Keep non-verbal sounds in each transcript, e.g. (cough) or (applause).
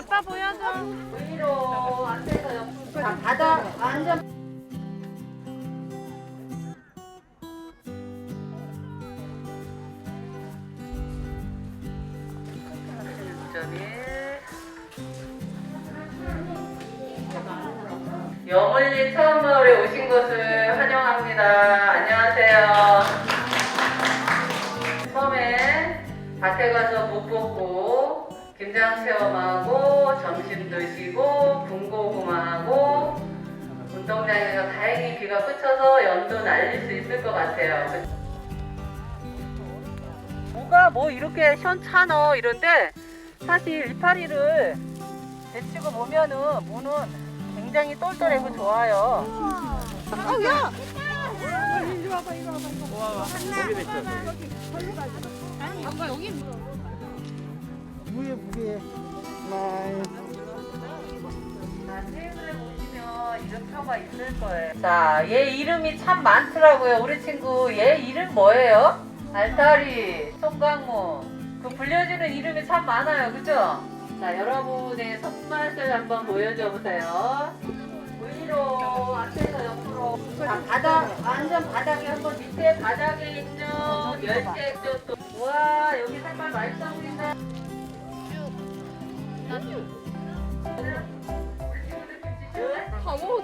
아빠 보여줘. 위로 앞에서 옆 자, 바닥 완전 영월리 처음 마을에 오신 것을 환영합니다. 안녕하세요. 처음에 밭에 가서 못 뽑고 김장 체험하고 점심 드시고 군고구마하고 운동장에서 다행히 비가 그쳐서 연도 날릴 수 있을 것 같아요. 뭐가 뭐 이렇게 시원찮어 이런데 사실 이파리를 데치고 보면은 무는 굉장히 똘똘하고 좋아요. 무게 무게 테이블에 거예요. 자, 얘 이름이 참 많더라고요. 우리 친구 얘 이름 뭐예요? 알타리, 송강모. 그 불려주는 이름이 참 많아요. 그죠? 자, 여러분의 손맛을 한번 보여줘 보세요. 위로, 앞에서 옆으로. 자, 바닥, 완전 바닥에 한번 밑에 바닥에 있는 열쇠 쪽도. 와, 여기 색깔 맛있어 보인다. 다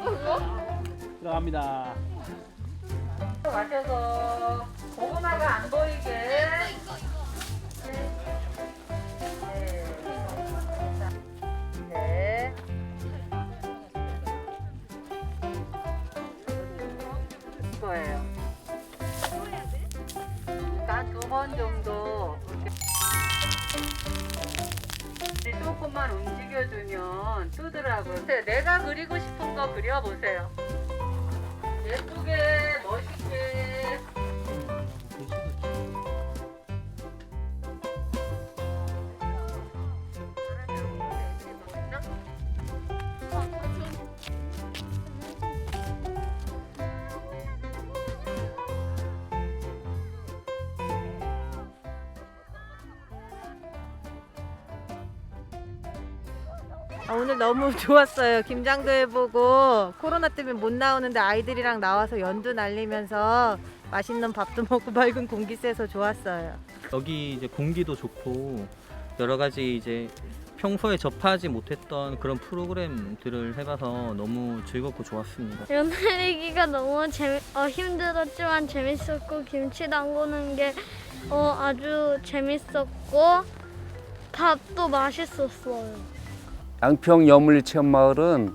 그거? 들어갑니다 마셔서 고구마가 안 보이게. 네. 네. 거예요. 한두번 정도 움직여주면 뜨더라고요. 내가 그리고 싶은 거 그려보세요. 예쁘게 아, 오늘 너무 (laughs) 좋았어요. 김장도 해보고 코로나 때문에 못 나오는데 아이들이랑 나와서 연두 날리면서 맛있는 밥도 (laughs) 먹고 맑은 공기 쐬서 좋았어요. 여기 이제 공기도 좋고 여러 가지 이제 평소에 접하지 못했던 그런 프로그램들을 해봐서 너무 즐겁고 좋았습니다. 연날리기가 너무 재미, 어, 힘들었지만 재밌었고 김치 담그는 게 어, 아주 재밌었고 밥도 맛있었어요. 양평 여물 체험마을은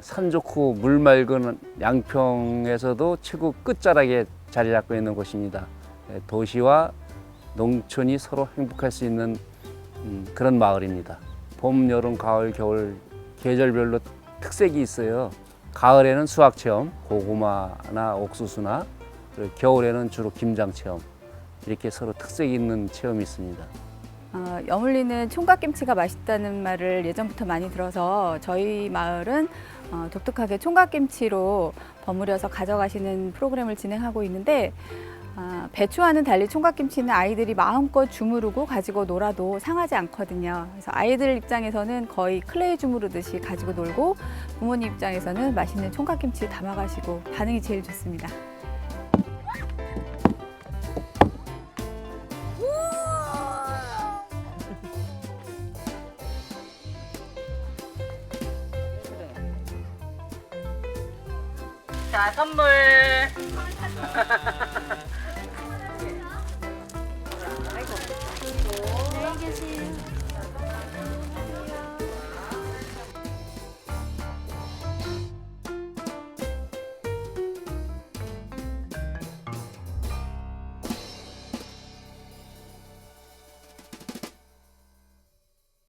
산 좋고 물 맑은 양평에서도 최고 끝자락에 자리 잡고 있는 곳입니다. 예, 도시와 농촌이 서로 행복할 수 있는 음, 그런 마을입니다. 봄, 여름, 가을, 겨울 계절별로 특색이 있어요. 가을에는 수학 체험, 고구마나 옥수수나 겨울에는 주로 김장 체험 이렇게 서로 특색 있는 체험이 있습니다. 어, 여물리는 총각김치가 맛있다는 말을 예전부터 많이 들어서 저희 마을은 어, 독특하게 총각김치로 버무려서 가져가시는 프로그램을 진행하고 있는데 아, 배추와는 달리 총각김치는 아이들이 마음껏 주무르고 가지고 놀아도 상하지 않거든요. 그래서 아이들 입장에서는 거의 클레이 주무르듯이 가지고 놀고 부모님 입장에서는 맛있는 총각김치 담아가시고 반응이 제일 좋습니다. 자, 선물.